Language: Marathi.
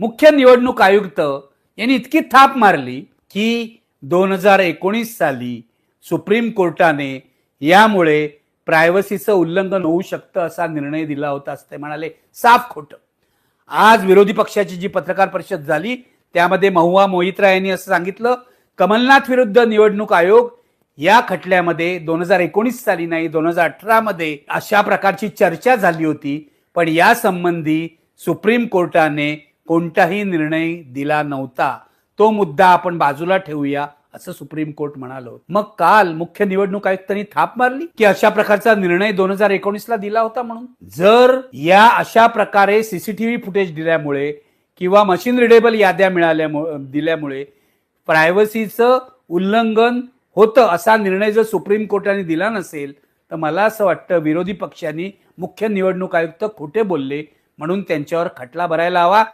मुख्य निवडणूक आयुक्त यांनी इतकी थाप मारली की दोन हजार एकोणीस साली सुप्रीम कोर्टाने यामुळे प्रायव्हसीचं उल्लंघन होऊ शकतं असा निर्णय दिला होता असं ते म्हणाले. साफ खोटं. आज विरोधी पक्षाची जी पत्रकार परिषद झाली त्यामध्ये महुआ मोहित्रा यांनी असं सांगितलं कमलनाथ विरुद्ध निवडणूक आयोग या खटल्यामध्ये दोन हजार एकोणीस साली नाही दोन हजार अठरा मध्ये अशा प्रकारची चर्चा झाली होती पण या संबंधी सुप्रीम कोर्टाने कोणताही निर्णय दिला नव्हता तो मुद्दा आपण बाजूला ठेवूया असं सुप्रीम कोर्ट म्हणालो. मग काल मुख्य निवडणूक आयुक्तांनी थाप मारली? की अशा प्रकारचा निर्णय दोन हजार एकोणीस ला दिला होता म्हणून? जर या अशा प्रकारे सीसीटीव्ही फुटेज दिल्यामुळे किंवा मशीन रिडेबल याद्या मिळाल्यामुळे दिल्यामुळे प्रायव्हसीचं उल्लंघन होतं असा निर्णय जर सुप्रीम कोर्टाने दिला नसेल तर मला असं वाटतं विरोधी पक्षांनी मुख्य निवडणूक आयुक्त खोटे बोलले म्हणून त्यांच्यावर खटला भरायला हवा.